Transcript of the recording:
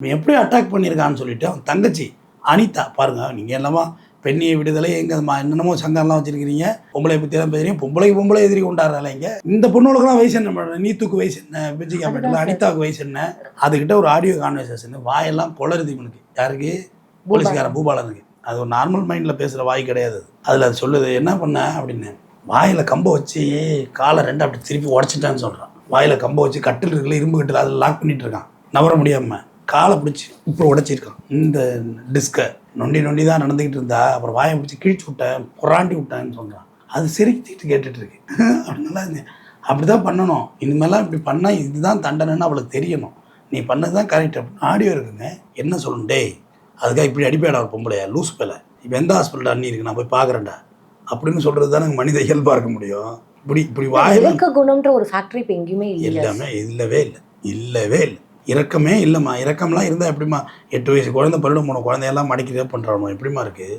இவன் எப்படி அட்டாக் பண்ணியிருக்கான்னு சொல்லிட்டு அவன் தங்கச்சி அனிதா பாருங்க நீங்கள் எல்லாமா பெண்ணிய விடுதலை எங்க என்னென்னமோ சங்கம்லாம் வச்சிருக்கிறீங்க. பொம்பளை பற்றி எல்லாம் பேசுறீங்க. பொம்பளை பொம்பளை எதிரி கொண்டாடுறாங்க இங்க. இந்த பொண்ணுகளுக்குலாம் வயசு என்ன மேடம்? நீத்துக்கு வயசு என்ன? அனிதாவுக்கு வயசு என்ன? அதுகிட்ட ஒரு ஆடியோ கான்வர்சேஷன் வாயெல்லாம் குளருது இவனுக்கு. யாருக்கு? போலீஸ்காரன் பூபாலனுக்கு. அது ஒரு நார்மல் மைண்டில் பேசுகிற வாய் கிடையாது. அதில் அது சொல்லுது என்ன பண்ண? அப்படின்னு. வாயில் கம்பை வச்சு காலை ரெண்டு அப்படி திருப்பி உடச்சிட்டான்னு சொல்கிறான் வாயில் கம்பை வச்சு கட்டில் இருக்குல்ல இரும்பு கட்டில் அதில் லாக் பண்ணிட்டு இருக்கான். நவர முடியாமல் காலை பிடிச்சி இப்போ உடைச்சிருக்கான். இந்த டிஸ்கை நொண்டி நொண்டி தான் நடந்துக்கிட்டு இருந்தா அப்புறம் வாயை பிடிச்சி கிழிச்சு விட்டேன் புறாண்டி விட்டேன்னு சொல்கிறான் அது சிரிக்கிட்டு கேட்டுட்டு இருக்கு. அப்படின்னால அப்படி தான் பண்ணணும். இனிமேலாம் இப்படி பண்ணால் இதுதான் தண்டனைன்னு அவளுக்கு தெரியணும். நீ பண்ணது தான் கரெக்ட் அப்படின்னு ஆடியோ இருக்குங்க. என்ன சொல்லணும்? டேய் அதுக்காக இப்படி அடிப்பேடா ஒரு பொம்பளையா? லூஸ் பேல இப்போ எந்த ஹாஸ்பிட்டல் அண்ணி இருக்கு? நான் போய் பார்க்குறேன்டா அப்படின்னு சொல்கிறது தானே மனித இயல்பாக இருக்க முடியும். இப்படி இப்படி வாயில் குணம்ன்ற ஒரு ஃபேக்டரி இப்ப எங்கேயுமே இல்ல எல்லாமே இல்லவே இல்லை. இல்லவே இல்லை. இறக்கமே இல்லைம்மா. இறக்கம்லாம் இருந்தால் எப்படிம்மா? எட்டு வயசு குழந்தை பருடம் போன குழந்தையெல்லாம் மடக்கி பண்ணுறானோ எப்படிம்மா இருக்குது